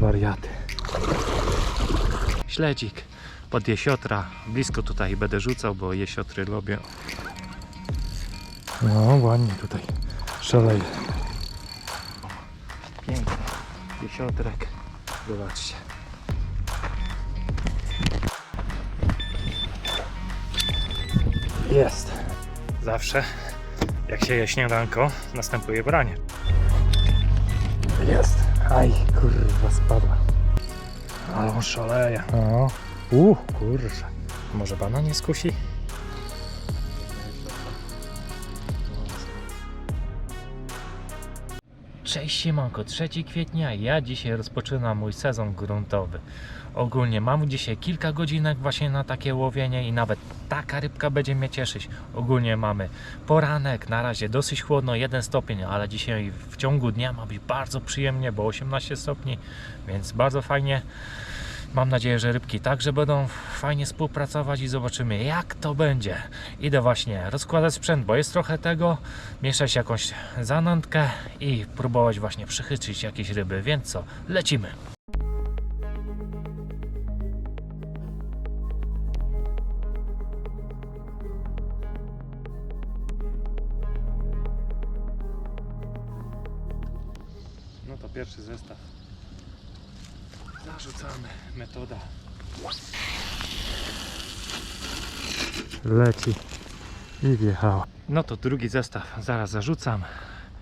Wariaty. Śledzik pod jesiotra. Blisko tutaj będę rzucał, bo jesiotry lubię. No ładnie tutaj szaleje. Piękny jesiotrek. Zobaczcie. Jest. Zawsze jak się je śniadanko, następuje branie. Jest. Aj, kurwa, spadła. Ale on szaleje. O, u, kurczę. Może pana nie skusi? Cześć siemanko, 3 kwietnia, ja dzisiaj rozpoczynam mój sezon gruntowy. Ogólnie mam dzisiaj kilka godzinek właśnie na takie łowienie i nawet taka rybka będzie mnie cieszyć. Ogólnie mamy poranek, na razie dosyć chłodno, 1 stopień, ale dzisiaj w ciągu dnia ma być bardzo przyjemnie, bo 18 stopni, więc bardzo fajnie. Mam nadzieję, że rybki także będą fajnie współpracować i zobaczymy jak to będzie. Idę właśnie rozkładać sprzęt, bo jest trochę tego, mieszać jakąś zanętkę i próbować właśnie przychytrzyć jakieś ryby, więc co, lecimy. No to pierwszy zestaw. Zarzucamy. Metoda. Leci i wjechała. No to drugi zestaw. Zaraz zarzucam.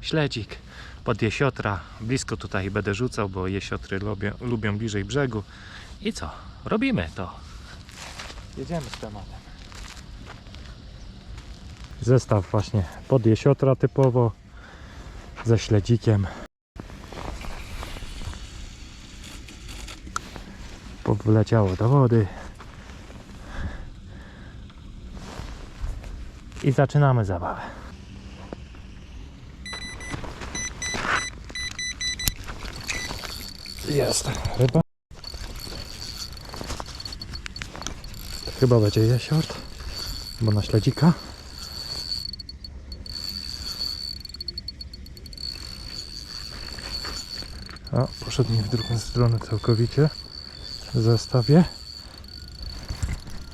Śledzik pod jesiotra. Blisko tutaj będę rzucał, bo jesiotry lubią, lubią bliżej brzegu. I co? Robimy to. Jedziemy z tematem. Zestaw właśnie pod jesiotra typowo ze śledzikiem. Wleciało do wody. I zaczynamy zabawę. Jest ryba. Chyba będzie jesiort, bo na śledzika. A, poszedł mi w drugą stronę całkowicie zestawie.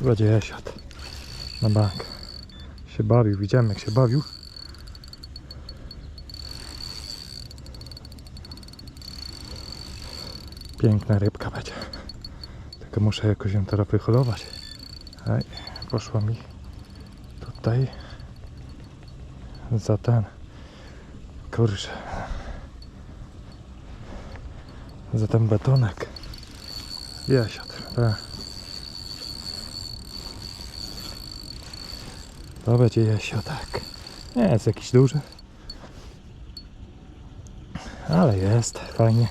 Będzie jesiot na bank. Się bawił, widziałem jak się bawił. Piękna rybka będzie. Tylko muszę jakoś ją teraz wyholować. Ej, poszła mi tutaj za ten kurczę. Za ten betonek Jesiot, tak. To będzie jesiotek. Nie jest jakiś duży. Ale jest, fajnie.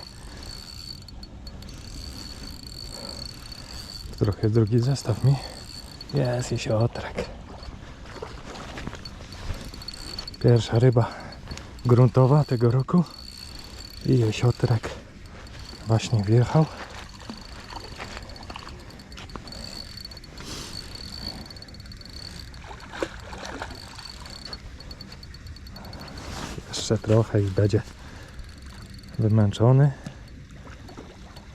Trochę drugi zestaw mi. Jest jesiotrek. Pierwsza ryba gruntowa tego roku. I jesiotrek właśnie wjechał. Jeszcze trochę i będzie wymęczony.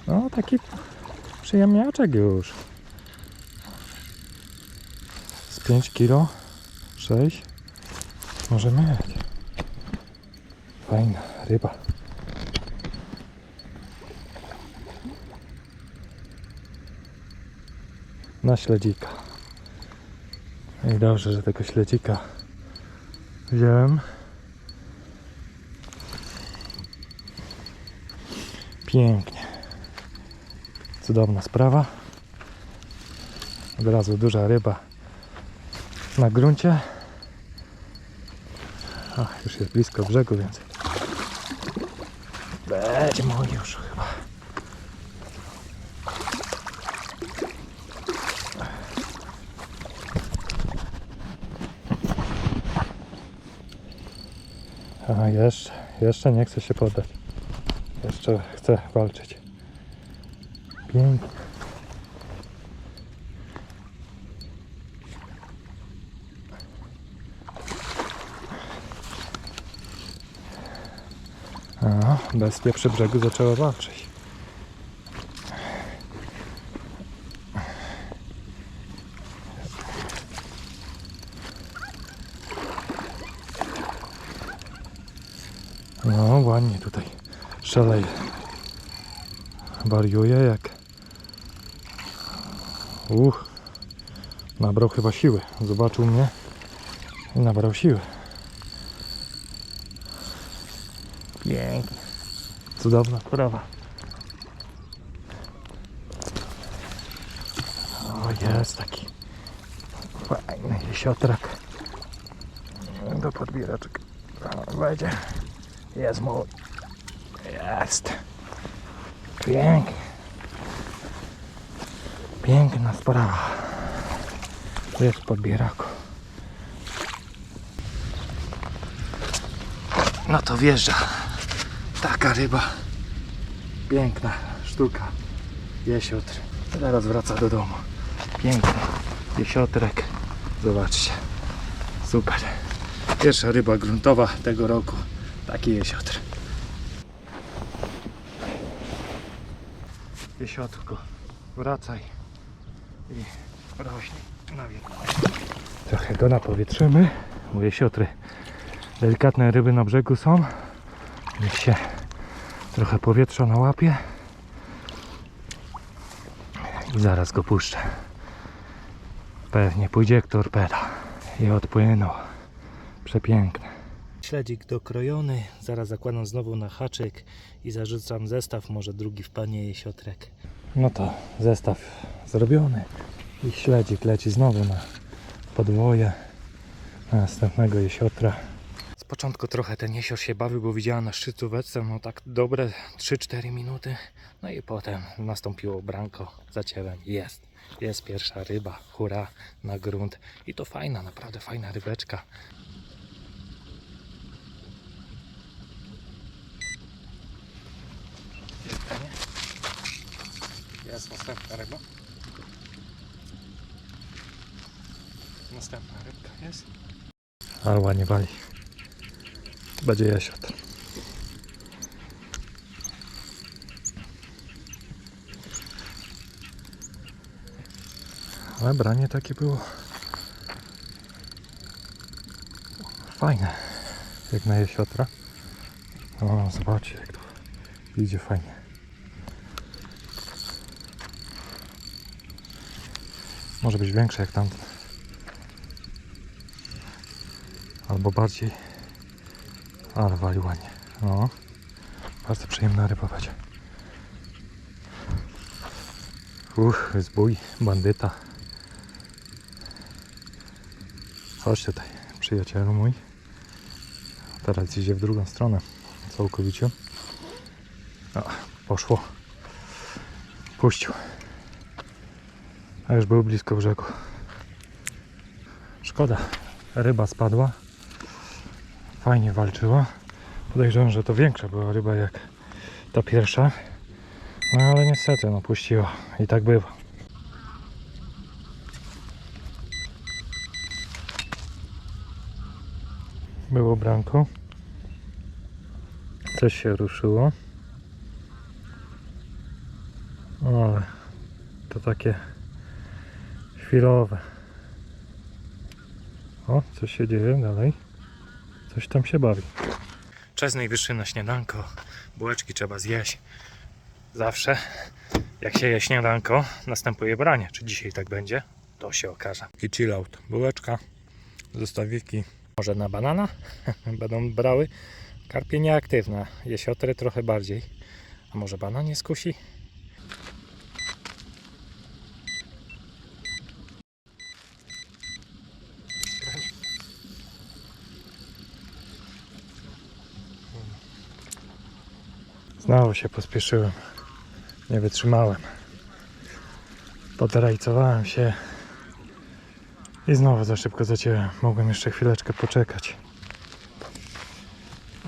No taki przyjemniaczek już. Z 5 kilo, 6 może mieć. Fajna ryba. Na śledzika. I dobrze, że tego śledzika wziąłem. Pięknie. Cudowna sprawa. Od razu duża ryba na gruncie. O, już jest blisko brzegu, więc będzie mój już chyba. A jeszcze, jeszcze nie chcę się poddać. Jeszcze chcę walczyć. Pięknie. A, bestia przy brzegu zaczęła walczyć. ładnie tutaj szaleje. Wariuje jak... Uch. Nabrał chyba siły. Zobaczył mnie i nabrał siły. Pięknie. Cudowna sprawa. O, jest taki fajny jesiotrak. Do podbieraczek. Będzie. Jest mój. Jest. Pięknie. Piękna sprawa. Jest w podbieraku. No to wjeżdża. Taka ryba. Piękna sztuka. Jesiotr. Teraz wraca do domu. Piękny jesiotrek. Zobaczcie. Super. Pierwsza ryba gruntowa tego roku. Taki jesiotr. Jesiotku, wracaj i rośnie na wieku. Trochę go napowietrzymy, bo jesiotry delikatne ryby na brzegu są. Niech się trochę powietrza nałapie i zaraz go puszczę. Pewnie pójdzie jak torpeda i odpłynął. Przepiękny. Śledzik dokrojony, zaraz zakładam znowu na haczyk i zarzucam zestaw, może drugi wpadnie jesiotrek. No to zestaw zrobiony i śledzik leci znowu na podwoje na następnego jesiotra. Z początku trochę ten jesior się bawił, bo widziałem na szczytóweczce, no tak dobre 3-4 minuty. No i potem nastąpiło branko, zacięłem jest. Jest pierwsza ryba, hura, na grunt. I to fajna, naprawdę fajna rybeczka. Jest następna ryba. Następna rybka jest. Ale ładnie wali. Będzie jesiot. Ale branie takie było fajne. Jak na jesiotra. O, zobaczcie jak to idzie fajnie. Może być większe jak tamten. Albo bardziej. Ale wali ładnie. No. Bardzo przyjemna ryba będzie. Uch, zbój, bandyta. Chodź tutaj, przyjacielu mój. Teraz idzie w drugą stronę. Całkowicie. O, poszło. Puścił. A już był blisko brzegu. Szkoda. Ryba spadła. Fajnie walczyła. Podejrzewam, że to większa była ryba jak ta pierwsza. No ale niestety, no puściła. I tak bywa. Było branko. Coś się ruszyło. Ale to takie chwilowe. O, coś się dzieje dalej. Coś tam się bawi. Czas najwyższy na śniadanko. Bułeczki trzeba zjeść. Zawsze jak się je śniadanko, następuje branie. Czy dzisiaj tak będzie? To się okaże. I chill out. Bułeczka, zostawiwki. Może na banana będą brały. Karpie nieaktywne, jesiotry trochę bardziej. A może banan nie skusi? Znowu się pospieszyłem. Nie wytrzymałem. Podrajcowałem się. I znowu za szybko zacięłem. Mogłem jeszcze chwileczkę poczekać.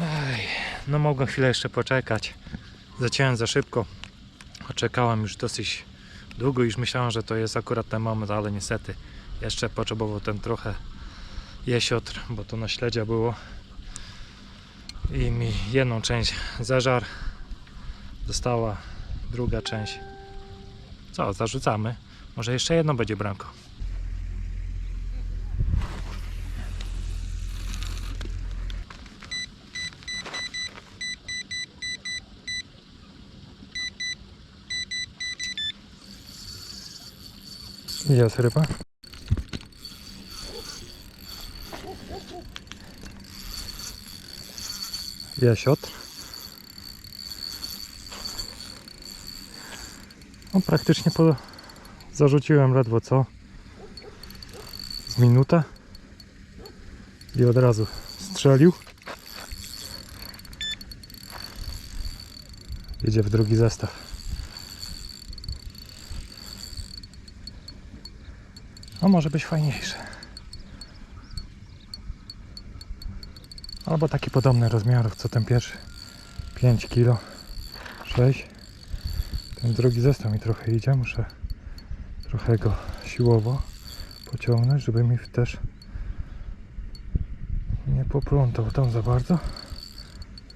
Ej, no mogłem chwilę jeszcze poczekać. Zaciąłem za szybko. Czekałem już dosyć długo, już myślałem, że to jest akurat ten moment, ale niestety jeszcze potrzebował ten trochę jesiotr, bo to na śledzia było. I mi jedną część zażar została druga część. Co, zarzucamy. Może jeszcze jedno będzie branko. Jest ryba. Jasiot. No praktycznie po... zarzuciłem ledwo co. Z minutę. I od razu strzelił. Jedzie w drugi zestaw. No może być fajniejszy. Albo taki podobny rozmiarów co ten pierwszy. 5 kg. 6. Ten drugi zestaw mi trochę idzie. Muszę trochę go siłowo pociągnąć, żeby mi też nie poplątał tam za bardzo.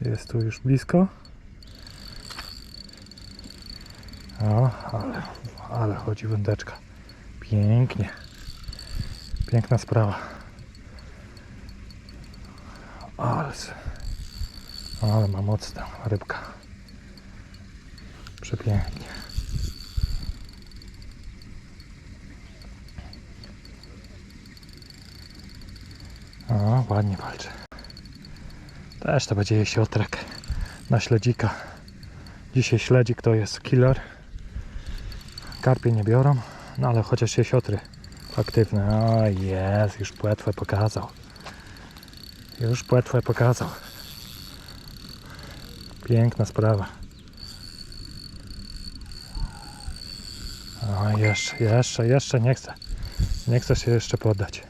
Jest tu już blisko. O, ale, ale chodzi wędeczka. Pięknie. Piękna sprawa. Ale, ale ma mocna rybka. Przepięknie. O, ładnie walczy. Też to będzie jesiotrek na śledzika. Dzisiaj śledzik to jest killer. Karpie nie biorą, no ale chociaż jesiotry aktywne. O jest, już płetwę pokazał. Już płetwę pokazał. Piękna sprawa. O, jeszcze, jeszcze, jeszcze nie chcę. Nie chcę się jeszcze poddać.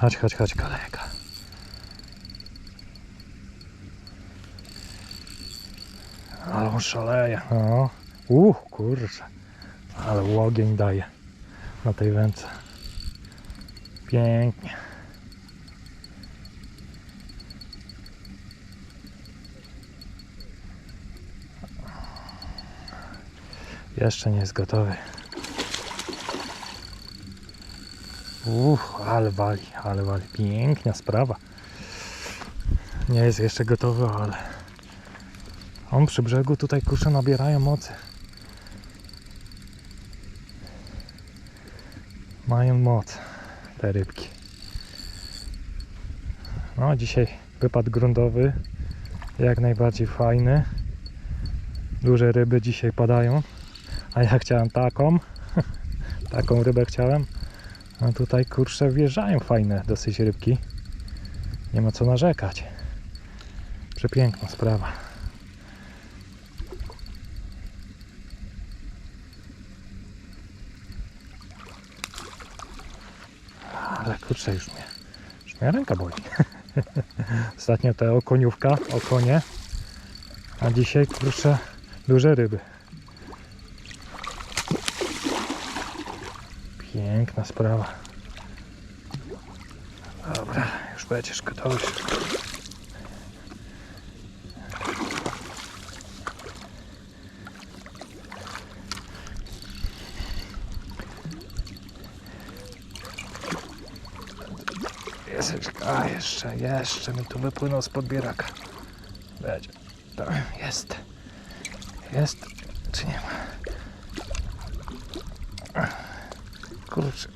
Chodź, chodź, chodź, kolega. Ale on szaleje. No. Uch, kurczę. Ale łogień daje na tej wędce. Pięknie. Jeszcze nie jest gotowy. Uch, ale wali, ale wali. Piękna sprawa. Nie jest jeszcze gotowy, ale on przy brzegu tutaj kurczę nabierają mocy. Mają moc te rybki. No dzisiaj wypad gruntowy jak najbardziej fajny. Duże ryby dzisiaj padają. A ja chciałem taką. taką rybę chciałem. A tutaj kurczę wjeżdżają fajne dosyć rybki. Nie ma co narzekać. Przepiękna sprawa. Ale kurczę już mnie, już mnie ręka boli. Ostatnio to okoniówka, okonie. A dzisiaj kurczę duże ryby. Piękna sprawa. Dobra, już będziesz gotowy. A jeszcze, jeszcze mi tu wypłynął z podbieraka. Będzie. Jest. Jest. Czy nie ma? Kurczę.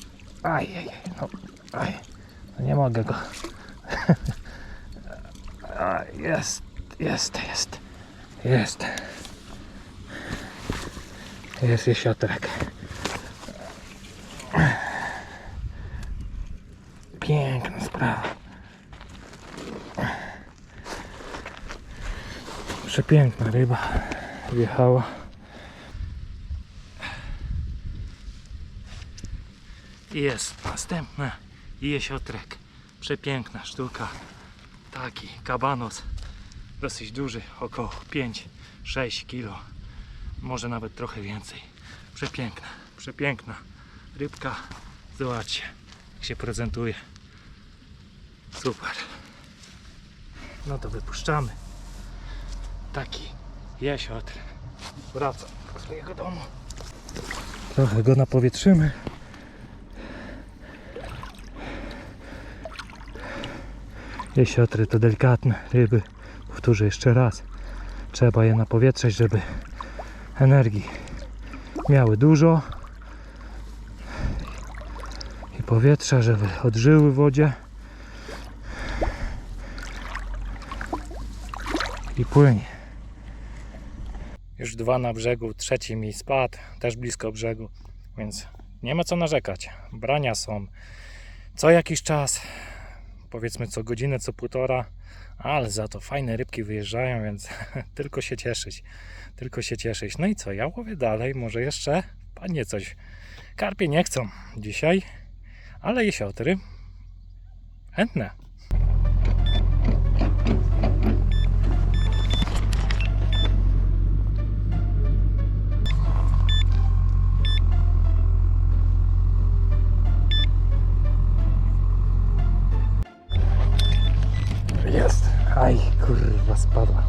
Aj, aj, no, aj. No nie mogę go. A, jest, jest, jest. Jest. Jest jesiotrek. Piękna sprawa. Przepiękna ryba wjechała. Jest następna jesiotrek. Przepiękna sztuka. Taki kabanos. Dosyć duży, około 5-6 kg. Może nawet trochę więcej. Przepiękna, przepiękna rybka. Zobaczcie, jak się prezentuje. Super. No to wypuszczamy. Taki jesiotr. Wracam do swojego domu. Trochę go napowietrzymy. Jesiotry to delikatne ryby. Powtórzę jeszcze raz. Trzeba je napowietrzeć, żeby energii miały dużo i powietrza, żeby odżyły w wodzie i płynie. Już dwa na brzegu, trzeci mi spadł, też blisko brzegu, więc nie ma co narzekać. Brania są co jakiś czas, powiedzmy co godzinę, co półtora, ale za to fajne rybki wyjeżdżają, więc tylko się cieszyć. Tylko się cieszyć. No i co, ja łowię dalej, może jeszcze padnie coś. Karpie nie chcą dzisiaj, ale jesiotry chętne. Kurwa, spadła.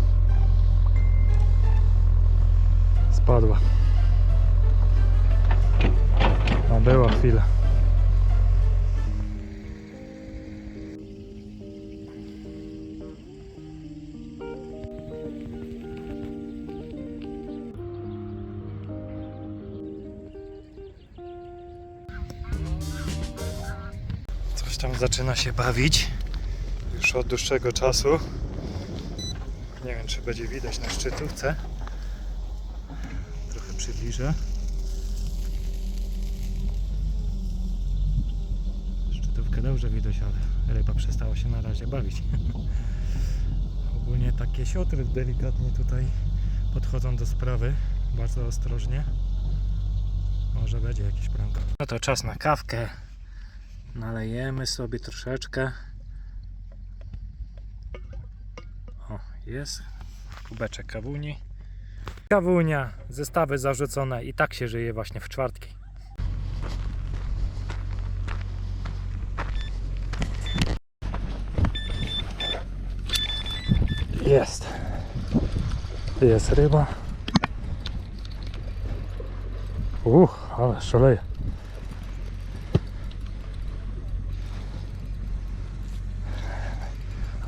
Spadła. No była chwila. Coś tam zaczyna się bawić już od dłuższego czasu. Wiem, czy będzie widać na szczytówce. Trochę przybliżę. Szczytówkę dobrze widać, ale ryba przestała się na razie bawić. Ogólnie takie siotry delikatnie tutaj podchodzą do sprawy, bardzo ostrożnie. Może będzie jakiś prank. No to czas na kawkę. Nalejemy sobie troszeczkę. O, jest. Kubeczek kawuni. Kawunia, zestawy zarzucone i tak się żyje właśnie w czwartki. Jest. Jest ryba. Uch, ale szaleje.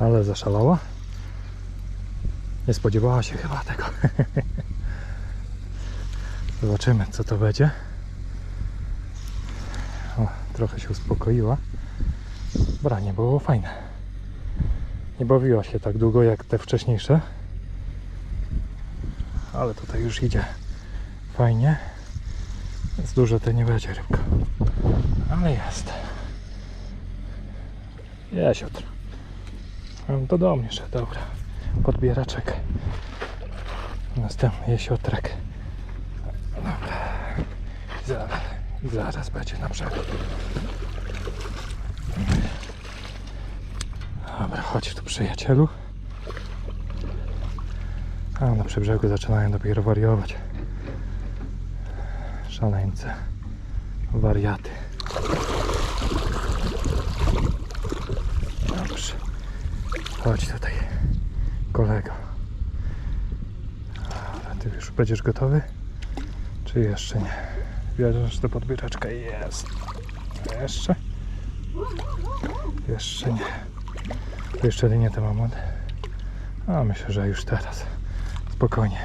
Ale zaszalała. Nie spodziewała się chyba tego. Zobaczymy co to będzie. O, trochę się uspokoiła. Branie było fajne. Nie bawiła się tak długo jak te wcześniejsze. Ale tutaj już idzie fajnie. Więc dużo to nie będzie rybka. Ale jest. Jutro. To do mnie szedł, dobra podbieraczek. Następny jesiotrek. Dobra. Zaraz, zaraz będzie na brzegu. Dobra, chodź tu przyjacielu. A na przybrzegu zaczynają dopiero wariować. Szaleńce. Wariaty. Dobrze. Chodź tutaj kolego. Dobra, ty już będziesz gotowy? Czy jeszcze nie? Bierzesz do podbieraczka? Jest. Jeszcze? Jeszcze nie. To jeszcze nie to moment. A myślę, że już teraz. Spokojnie.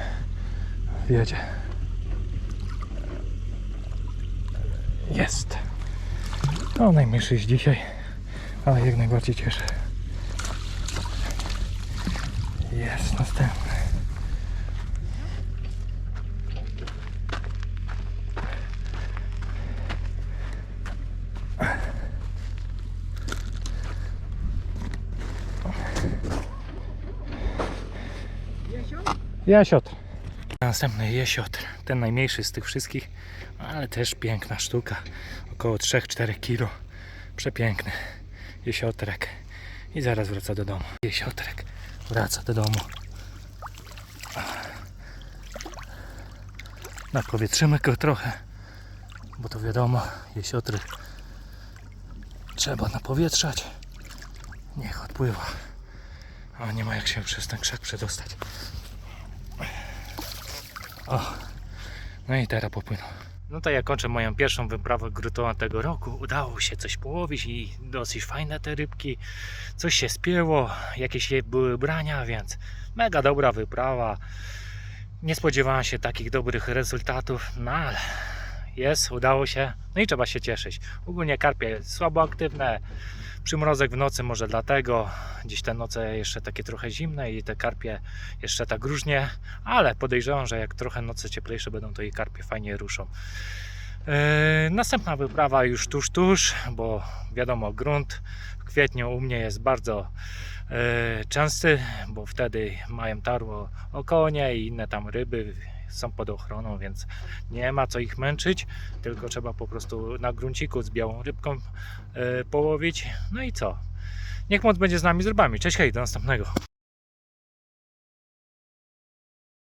Wiedzie. Jest. No najmniejszy jest dzisiaj, ale jak najbardziej cieszę. Jest następny. Jasiotr. Następny jesiotr. Ten najmniejszy z tych wszystkich, ale też piękna sztuka. Około 3-4 kg. Przepiękny jesiotrek. I zaraz wraca do domu. Jesiotrek wraca do domu. Napowietrzymy go trochę, bo to wiadomo, jesiotry trzeba napowietrzać. Niech odpływa. A nie ma jak się przez ten krzak przedostać. O, no i teraz popłynął. No to ja kończę moją pierwszą wyprawę grutową tego roku. Udało się coś połowić i dosyć fajne te rybki. Coś się spięło, jakieś były brania, więc Mega dobra wyprawa. Nie spodziewałem się takich dobrych rezultatów, no ale jest, udało się. No i trzeba się cieszyć. Ogólnie karpie słabo aktywne. Przymrozek w nocy może dlatego. Dziś te noce jeszcze takie trochę zimne i te karpie jeszcze tak różnie, ale podejrzewam, że jak trochę noce cieplejsze będą, to i karpie fajnie ruszą. Yy, następna wyprawa już tuż, tuż, bo wiadomo, grunt w kwietniu u mnie jest bardzo yy, częsty, bo wtedy mają tarło okonie i inne tam ryby są pod ochroną, więc nie ma co ich męczyć, tylko trzeba po prostu na grunciku z białą rybką yy, połowić. No i co? Niech moc będzie z nami z rybami. Cześć, hej, do następnego.